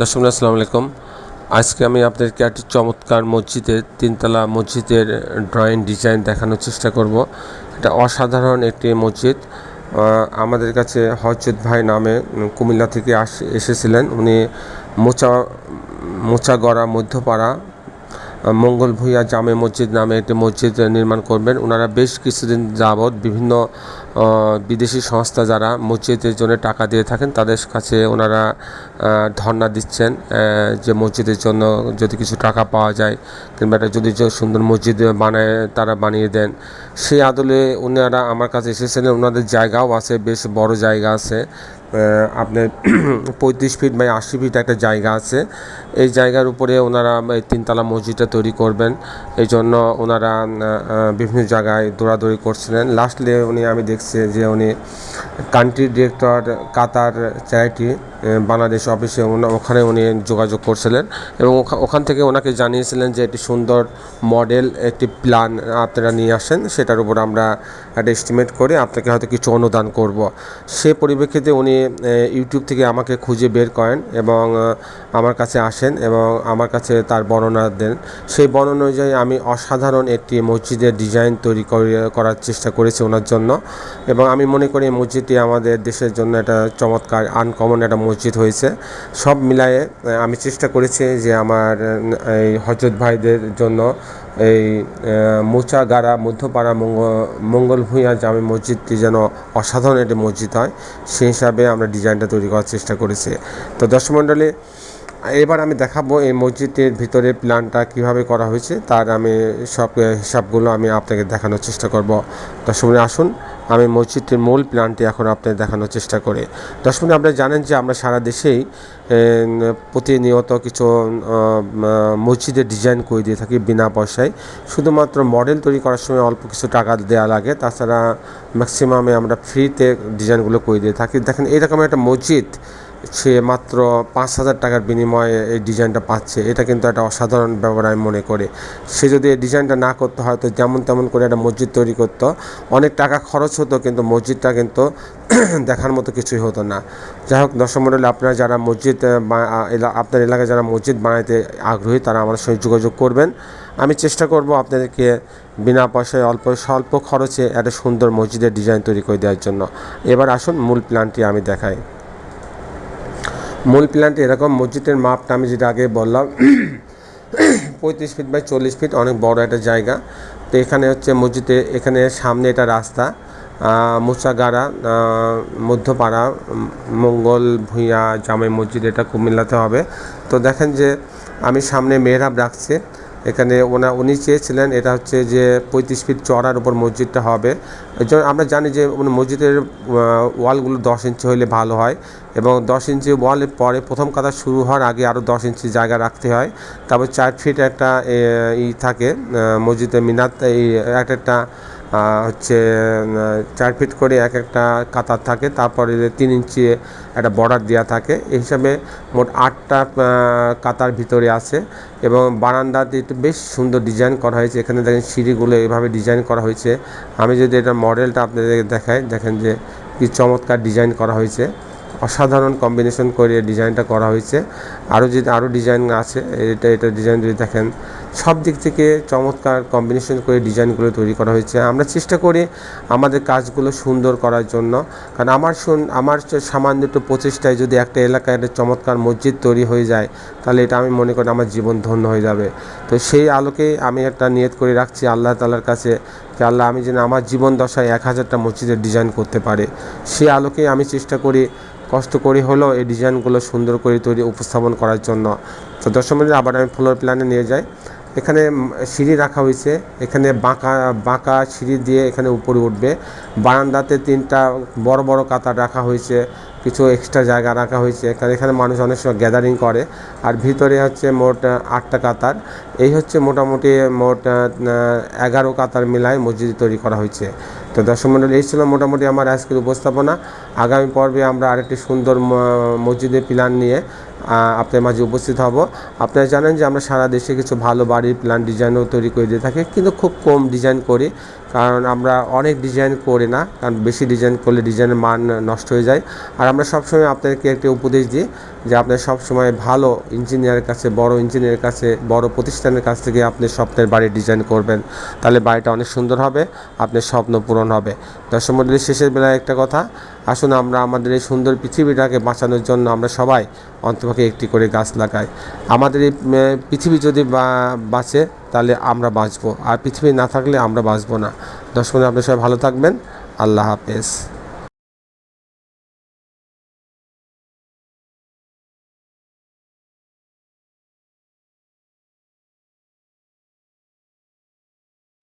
দর্শক আসসালামু আলাইকুম। আজকে আমি আপনাদেরকে একটি চমৎকার মসজিদের, তিনতলা মসজিদের ড্রয়িং ডিজাইন দেখানোর চেষ্টা করব। এটা অসাধারণ একটি মসজিদ। আমাদের কাছে হজরত ভাই নামে কুমিল্লা থেকে আস, এসেছিলেন। উনি মোচা, মোচাগড়া মধ্যপাড়া মঙ্গল ভূঁইয়া জামে মসজিদ নামে একটি মসজিদ নির্মাণ করবেন। ওনারা বেশ কিছুদিন যাবৎ বিভিন্ন বিদেশি সংস্থা যারা মসজিদের জন্য টাকা দিয়ে থাকেন, তাদের কাছে ওনারা ধর্ণা দিচ্ছেন যে মসজিদের জন্য যদি কিছু টাকা পাওয়া যায় কিংবা একটা যদি সুন্দর মসজিদ বানায়, তারা বানিয়ে দেন। সেই আদলে ওনারা আমার কাছে এসেছিলেন ওনাদের জায়গাও আছে, বেশ বড় জায়গা আছে। আপনার পঁয়ত্রিশ ফিট বাই আশি ফিট একটা জায়গা আছে। এই জায়গার উপরে ওনারা এই তিনতলা মসজিদটা তৈরি করবেন। এই জন্য ওনারা বিভিন্ন জায়গায় দৌড়াদৌড়ি করছিলেন। লাস্টলি উনি আমি দেখছি যে উনি country director Qatar charity Bangladesh অফিসে ওখানে উনি যোগাযোগ করছিলেন এবং ওখা- ওখান থেকে ওনাকে জানিয়েছিলেন যে একটি সুন্দর মডেল একটি প্ল্যান আপনারা নিয়ে আসেন। সেটার উপর আমরা একটা এস্টিমেট করে, আপনাকে হয়তো কিছু অনুদান করব। সে পরিপ্রেক্ষিতে উনি ইউটিউব থেকে আমাকে খুঁজে বের করেন এবং আমার কাছে আসেন এবং আমার কাছে তার বর্ণনা দেন। সেই বর্ণনা অনুযায়ী আমি অসাধারণ একটি মসজিদের ডিজাইন তৈরি করে- করার চেষ্টা করেছি ওনার জন্য এবং আমি মনে করি এই মসজিদটি আমাদের দেশের জন্য একটা চমৎকার আনকমন একটা মসজিদ হয়েছে। সব মিলায়ে আমি চেষ্টা করেছি যে আমার এই হজরত ভাইদের জন্য এই মোচাগাড়া, মধ্যপাড়া মঙ্গ, মঙ্গল ভূঁইয়া জামে মসজিদটি যেন অসাধারণ একটি মসজিদ হয়, সেই হিসাবে আমরা ডিজাইনটা তৈরি করার চেষ্টা করেছি। তো দর্শক মণ্ডলী এবার আমি দেখাবো এই মসজিদের ভিতরে প্ল্যানটা কীভাবে করা হয়েছে। তার আমি সব, হিসাবগুলো আমি আপনাকে দেখানোর চেষ্টা করব। দর্শক আসুন, আমি মসজিদটির মূল প্ল্যানটি এখন আপনাদের দেখানোর চেষ্টা করি। দর্শক আপনারা জানেন যে আমরা সারা দেশেই প্রতিনিয়ত কিছু মসজিদের ডিজাইন করে দিয়ে থাকি বিনা পয়সায়। শুধুমাত্র মডেল তৈরি করার সময় অল্প কিছু টাকা দেওয়া লাগে, তাছাড়া ম্যাক্সিমামে আমরা ফ্রিতে ডিজাইনগুলো করে দিয়ে থাকি। দেখেন এরকম একটা মসজিদ সে মাত্র পাঁচ হাজার টাকার বিনিময়ে এই ডিজাইনটা পাচ্ছে। এটা কিন্তু একটা অসাধারণ ব্যাপার আমি মনে করি। সে যদি এই ডিজাইনটা না করতে, হয়তো যেমন তেমন করে একটা মসজিদ তৈরি করতো। অনেক টাকা খরচ হতো, কিন্তু মসজিদটা কিন্তু দেখার মতো কিছুই হতো না। যাই হোক, দর্শক মণ্ডলী আপনারা যারা মসজিদ আপনার এলাকায় যারা মসজিদ বানাইতে আগ্রহী, তারা আমার সঙ্গে যোগাযোগ করবেন। আমি চেষ্টা করব আপনাদেরকে বিনা পয়সায় অল্প, স্বল্প খরচে একটা সুন্দর মসজিদের ডিজাইন তৈরি করে দেওয়ার জন্য। এবার আসুন, মূল প্ল্যানটি আমি দেখাই। মূল প্ল্যান্ট এরকম মসজিদের মাপটা আমি যেটা আগে বললাম, পঁয়ত্রিশ ফিট বাই চল্লিশ ফিট অনেক বড় একটা জায়গা। তো এখানে হচ্ছে মসজিদে, এখানে সামনে এটা রাস্তা মুসাগাড়া মধ্যপাড়া, মঙ্গল ভূঁইয়া, জামে মসজিদ, এটা কুমিল্লাতে হবে। তো দেখেন যে আমি সামনে মেহরাব রাখছি। এখানে ওনা উনি চেয়েছিলেন এটা হচ্ছে যে পঁয়ত্রিশ ফিট চড়ার উপর মসজিদটা হবে। আমরা জানি যে মসজিদের ওয়ালগুলো দশ ইঞ্চি হলে ভালো হয় এবং দশ ইঞ্চি ওয়ালের পরে প্রথম কথা শুরু হওয়ার আগে আরও দশ ইঞ্চি জায়গা রাখতে হয়। তারপর চার ফিট একটা ই থাকে মসজিদের মিনার একটা আহ, হচ্ছে চার ফিট করে এক একটা কাতার থাকে, তারপরে তিন ইঞ্চি একটা বর্ডার দেওয়া থাকে, এই হিসাবে মোট আটটা কাতার ভিতরে আছে এবং বারান্দাতে বেশ সুন্দর ডিজাইন করা হয়েছে। এখানে দেখেন সিঁড়িগুলো এভাবে ডিজাইন করা হয়েছে। আমি যদি এটা মডেলটা আপনাদের দেখাই, দেখেন যে কি চমৎকার ডিজাইন করা হয়েছে। অসাধারণ কম্বিনেশন করে ডিজাইনটা করা হয়েছে। আরও যদি আরও ডিজাইন আছে, এটা এটা ডিজাইন যদি দেখেন সব দিক থেকে চমৎকার কম্বিনেশন করে ডিজাইনগুলো তৈরি করা হয়েছে। আমরা চেষ্টা করি আমাদের কাজগুলো সুন্দর করার জন্য। কারণ আমার শুন, আমার সামান্য একটু প্রচেষ্টায় যদি একটা এলাকায় একটা চমৎকার মসজিদ তৈরি হয়ে যায়, তাহলে এটা আমি মনে করি আমার জীবন ধন্য হয়ে যাবে। তো সেই আলোকে আমি একটা নিয়ত করে রাখছি আল্লাহ তালার কাছে যে, আল্লাহ, আমি যেন আমার জীবন দশায় এক হাজারটা মসজিদের ডিজাইন করতে পারে। সেই আলোকেই আমি চেষ্টা করি, কষ্ট করে হলেও এই ডিজাইনগুলো সুন্দর করে তৈরি, উপস্থাপন করার জন্য। তো মিনিট আবার আমি ফ্লোর প্ল্যানে নিয়ে যাই। এখানে সিঁড়ি রাখা হয়েছে। এখানে বাঁকা বাঁকা সিঁড়ি দিয়ে এখানে উপরে উঠবে। বারান্দাতে তিনটা বড় বড় কাতার রাখা হয়েছে। কিছু এক্সট্রা জায়গা রাখা হয়েছে। এখানে এখানে মানুষ অনেক সময় গ্যাদারিং করে। আর ভিতরে হচ্ছে মোট আটটা কাতার। এই হচ্ছে মোটামুটি মোট এগারো কাতার মিলায় মসজিদ তৈরি করা হয়েছে। তো দর্শক মণ্ডলী এই ছিল মোটামুটি আমার আজকের উপস্থাপনা। আগামী পর্বে আমরা আরেকটি সুন্দর মসজিদের প্ল্যান নিয়ে আপনার মাঝে উপস্থিত হব। আপনারা জানেন যে আমরা সারা দেশে কিছু ভালো বাড়ির প্ল্যান ডিজাইনও তৈরি করে দিয়ে থাকি, কিন্তু খুব কম ডিজাইন করি, কারণ আমরা অনেক ডিজাইন করি না, কারণ বেশি ডিজাইন করলে ডিজাইনের মান নষ্ট হয়ে যায়। আর আমরা সবসময় আপনাদেরকে একটি উপদেশ দিই যে আপনার সবসময় ভালো ইঞ্জিনিয়ারের কাছে, বড় ইঞ্জিনিয়ারের কাছে, বড় প্রতিষ্ঠানের কাছ থেকে আপনি স্বপ্নের বাড়ির ডিজাইন করবেন, তাহলে বাড়িটা অনেক সুন্দর হবে, আপনার স্বপ্ন পূরণ হবে। দর্শক মন্ডলী, শেষের বেলায় একটা কথা আসুন আমরা আমাদের এই সুন্দর পৃথিবীটাকে বাঁচানোর জন্য আমরা সবাই অন্তপক্ষে একটি করে গাছ লাগাই। আমাদের এই পৃথিবী যদি বাঁচে, তাহলে আমরা বাঁচবো। আর পৃথিবী না থাকলে আমরা বাঁচবো না। দর্শক আপনার আপনি সবাই ভালো থাকবেন। আল্লাহ হাফেজ।